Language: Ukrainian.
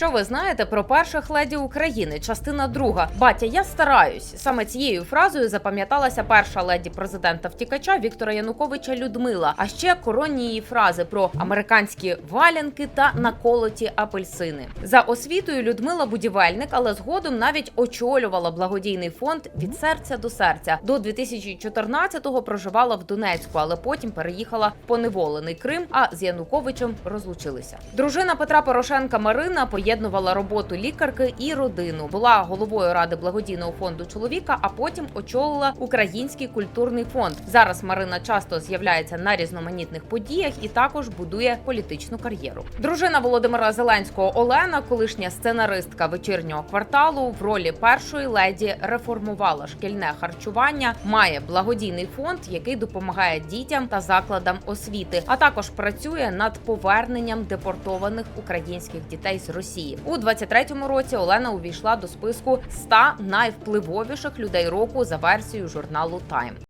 Що ви знаєте про перших леді України? Частина друга. Батя, я стараюсь. Саме цією фразою запам'яталася перша леді президента втікача Віктора Януковича Людмила. А ще коронні її фрази про американські валянки та наколоті апельсини. За освітою Людмила будівельник, але згодом навіть очолювала благодійний фонд від серця до серця. До 2014-го проживала в Донецьку, але потім переїхала в поневолений Крим. А з Януковичем розлучилися. Дружина Петра Порошенка Марина поєднувала роботу лікарки і родину. Була головою ради благодійного фонду чоловіка, а потім очолила Український культурний фонд. Зараз Марина часто з'являється на різноманітних подіях і також будує політичну кар'єру. Дружина Володимира Зеленського Олена, колишня сценаристка вечірнього кварталу, в ролі першої леді реформувала шкільне харчування, має благодійний фонд, який допомагає дітям та закладам освіти, а також працює над поверненням депортованих українських дітей з Росії. У 23-му році Олена увійшла до списку 100 найвпливовіших людей року за версією журналу Time.